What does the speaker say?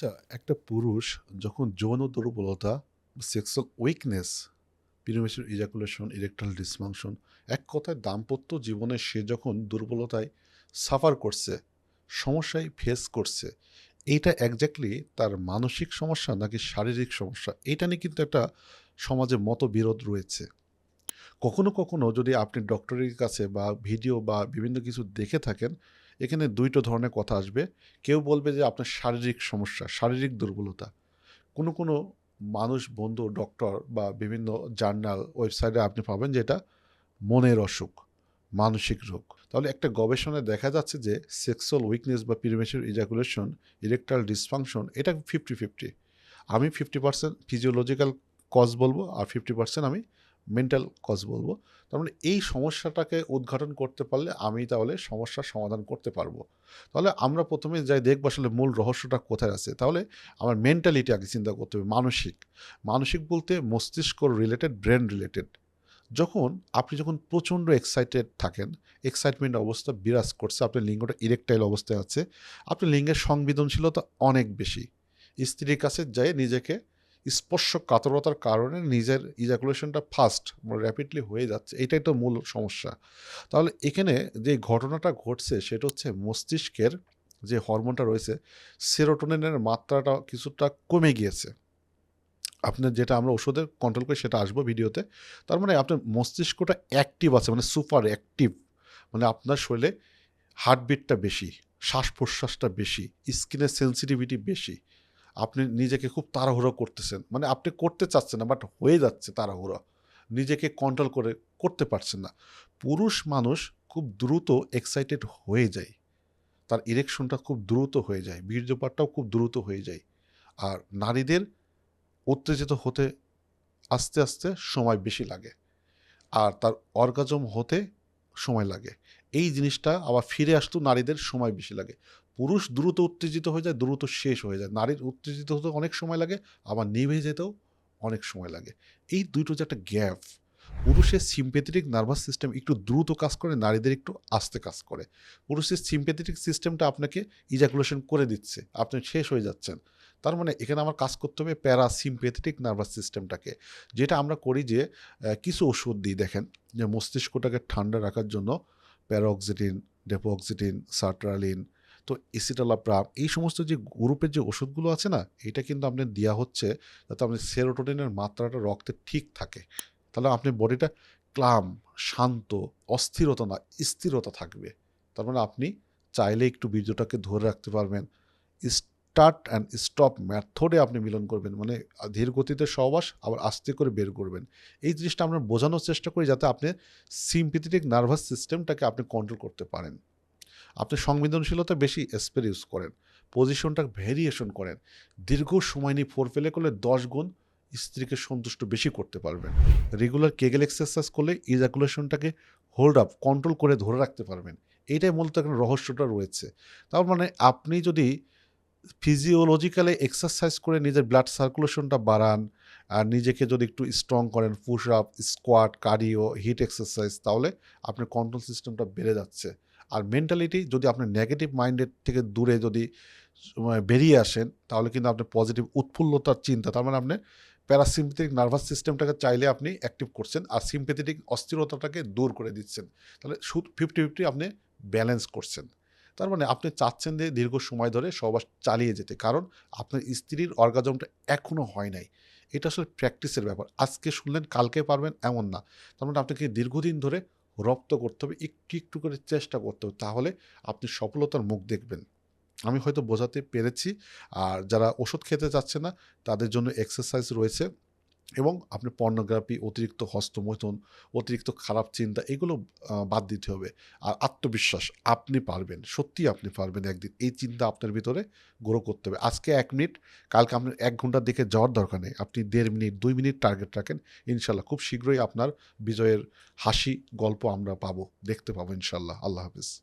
আচ্ছা, একটা পুরুষ যখন যৌন দুর্বলতা, sexual weakness, premature ejaculation, erectile dysfunction এক কথায় দাম্পত্য জীবনে সে যখন দুর্বলতায় সাফার করছে, সমস্যায় ফেস করছে, এইটা এক্সাক্টলি তার মানসিক সমস্যা নাকি শারীরিক সমস্যা? এটা নিয়ে কিন্তু একটা সমাজে মতবিরোধ রয়েছে। কখনো, কখনো যদি আপনি ডক্টরের কাছে বা ভিডিও বা বিভিন্ন কিছু দেখে থাকেন, এখানে ২ টো ধরনের কথা আসবে। কেউ বলবে যে আপনার শারীরিক সমস্যা, শারীরিক দুর্বলতা। কোনো, কোনো মানুষ, বন্ধু, ডক্টর বা বিভিন্ন জার্নাল, ওয়েবসাইটে আপনি পাবেন যে এটা মনের অসুখ, মানসিক রোগ। তাহলে একটা গবেষণায় দেখা যাচ্ছে যে সেক্সুয়াল উইকনেস বা প্রিমেচুর ইজাকুলেশন, ইরেকটাইল ডিসফাংশন এটা 50-50 আমি 50% ফিজিওলজিক্যাল কজ বলব আর 50% আমি মেন্টাল কজ বলব তার মানে এই সমস্যাটাকে উদ্ঘাটন করতে পারলে আমি তাহলে সমস্যার সমাধান করতে পারব। তাহলে আমরা প্রথমে যাই দেখব আসলে মূল রহস্যটা কোথায় আছে। তাহলে আমার মেন্টালিটি আগে চিন্তা করতে হবে, মানসিক। মানসিক বলতে মস্তিষ্ক রিলেটেড, ব্রেন রিলেটেড। যখন আপনি যখন প্রচণ্ড এক্সাইটেড থাকেন, এক্সাইটমেন্ট অবস্থা বিরাজ করছে, আপনার লিঙ্গটা ইরেকটাইল অবস্থায় আছে, আপনার লিঙ্গের সংবেদনশীলতা অনেক বেশি। স্ত্রীর কাছে যাই নিজেকে স্পর্শকাতরতার কারণে নিজের ইজাকুলেশনটা ফাস্ট মানে র্যাপিডলি হয়ে যাচ্ছে। এটাই তো মূল সমস্যা। তাহলে এখানে যে ঘটনাটা ঘটছে সেটা হচ্ছে মস্তিষ্কের যে হরমোনটা রয়েছে, সেরোটোনিনের মাত্রাটা কিছুটা কমে গিয়েছে। আপনার যেটা আমরা ওষুধে কন্ট্রোল করি সেটা আসব ভিডিওতে। তার মানে আপনার মস্তিষ্কটা অ্যাক্টিভ আছে মানে সুপার অ্যাক্টিভ। মানে আপনার শরীরে হার্টবিটটা বেশি, শ্বাস-প্রশ্বাসটা বেশি, স্কিনের সেন্সিটিভিটি বেশি। আপনি নিজেকে খুব তাড়াহুড়ো করতেছেন। মানে আপনি করতে চাচ্ছেন না বাট হয়ে যাচ্ছে তাড়াহুড়ো। নিজেকে কন্ট্রোল করে করতে পারছেন না। পুরুষ মানুষ খুব দ্রুত এক্সাইটেড হয়ে যায়। তার ইরেকশনটা খুব দ্রুত হয়ে যায়। বীর্যপাতটাও খুব দ্রুত হয়ে যায়। আর নারীদের উত্তেজিত হতে আস্তে, আস্তে সময় বেশি লাগে। আর তার অর্গাজম হতে সময় লাগে। এই জিনিসটা আবার ফিরে আসতেও নারীদের সময় বেশি লাগে। পুরুষ দ্রুত উত্তেজিত হয়ে যায়, দ্রুত শেষ হয়ে যায়। নারীর উত্তেজিত হতে অনেক সময় লাগে, আবার নিভে যেতেও অনেক সময় লাগে। এই দুটো যে একটা গ্যাপ, পুরুষের সিম্প্যাথেটিক নার্ভাস সিস্টেম একটু দ্রুত কাজ করে, নারীদের একটু আস্তে কাজ করে। পুরুষের সিম্পেথেটিক সিস্টেমটা আপনাকে ইজাকুলেশন করে দিচ্ছে। আপনি শেষ হয়ে যাচ্ছেন। তার মানে এখানে আমার কাজ করতে হবে প্যারা সিম্পেথেটিক নার্ভাস সিস্টেমটাকে। যেটা আমরা করি যে কিছু ওষুধ দিই দেখেন যে মস্তিষ্কটাকে ঠান্ডা রাখার জন্য প্যারোক্সিটিন, ডেপোক্সিটিন, সার্ট্রালিন, তো এসিটালাপ্রাম এই সমস্ত যে গ্রুপের যে ওষুধগুলো আছে না, এটা কিন্তু আপনার দেওয়া হচ্ছে যাতে আপনার সেরোটোনিনের মাত্রাটা রক্তে ঠিক থাকে। তাহলে আপনার বডিটা ক্লাম, শান্ত, অস্থিরতা না, স্থিরতা থাকবে। তার মানে আপনি চাইলে একটু বীর্যটাকে ধরে রাখতে পারবেন। স্টার্ট অ্যান্ড স্টপ ম্যাথডে আপনি মিলন করবেন। মানে ধীর গতিতে সহবাস আবার আস্তে করে বের করবেন। এই জিনিসটা আমরা বোঝানোর চেষ্টা করি যাতে আপনি সিম্প্যাথেটিক নার্ভাস সিস্টেমটাকে আপনি কন্ট্রোল করতে পারেন। আপনি সংবেদনশীলতা বেশি স্প্রে ইউজ করেন। পজিশনটা ভেরিয়েশন করেন। দীর্ঘ সময় নিয়ে ফোর ফেলে করলে ১০ গুণ স্ত্রীকে সন্তুষ্ট বেশি করতে পারবেন। রেগুলার কেগেল এক্সারসাইজ করলে ইজাকুলেশনটাকে হোল্ড আপ, কন্ট্রোল করে ধরে রাখতে পারবেন। এটাই মূলত এখানে রহস্যটা রয়েছে। তার মানে আপনি যদি ফিজিওলজিক্যালি এক্সারসাইজ করে নিজের ব্লাড সার্কুলেশনটা বাড়ান, আর নিজেকে যদি একটু স্ট্রং করেন, push up, squat, cardio, HIIT exercise তাহলে আপনার কন্ট্রোল সিস্টেমটা বেড়ে যাচ্ছে। আর মেন্টালিটি যদি আপনি নেগেটিভ মাইন্ডের থেকে দূরে যদি বেরিয়ে আসেন, তাহলে কিন্তু আপনার পজিটিভ উৎফুল্লতার চিন্তা তার মানে আপনি প্যারাসিম্প্যাথেটিক নার্ভাস সিস্টেমটাকে চাইলে আপনি অ্যাক্টিভ করছেন। আর সিম্প্যাথেটিক অস্থিরতাটাকে দূর করে দিচ্ছেন। তাহলে সুদ 50-50 আপনি ব্যালেন্স করছেন। তার মানে আপনি চাচ্ছেন যে দীর্ঘ সময় ধরে সহবাস চালিয়ে যেতে। কারণ আপনার স্ত্রীর অর্গাজমটা এখনও হয় নাই। এটা আসলে প্র্যাকটিসের ব্যাপার। আজকে শুনলেন কালকে পারবেন এমন না। তার মানে আপনাকে দীর্ঘদিন ধরে রপ্ত করতে হবে, একটু, একটু করে চেষ্টা করতে হবে। তাহলে আপনি সফলতার মুখ দেখবেন। আমি হয়তো বোঝাতে পেরেছি। আর যারা ওষুধ খেতে চাচ্ছে না তাদের জন্য এক্সারসাইজ রয়েছে এবং আপনি পর্নোগ্রাফি, অতিরিক্ত হস্তমৈথুন, অতিরিক্ত খারাপ চিন্তা এগুলো বাদ দিতে হবে। আর আত্মবিশ্বাস আপনি পারবেন। সত্যিই আপনি পারবেন একদিন। এই চিন্তা আপনার ভিতরে গ্রো করতে হবে। আজকে এক মিনিট, কালকে আপনার এক ঘণ্টার দিকে যাওয়ার দরকার নেই। আপনি দেড় মিনিট, দুই মিনিট টার্গেট রাখেন। ইনশাল্লাহ খুব শীঘ্রই আপনার বিজয়ের হাসি গল্প আমরা পাবো, দেখতে পাবো ইনশাল্লাহ আল্লাহ হাফেজ।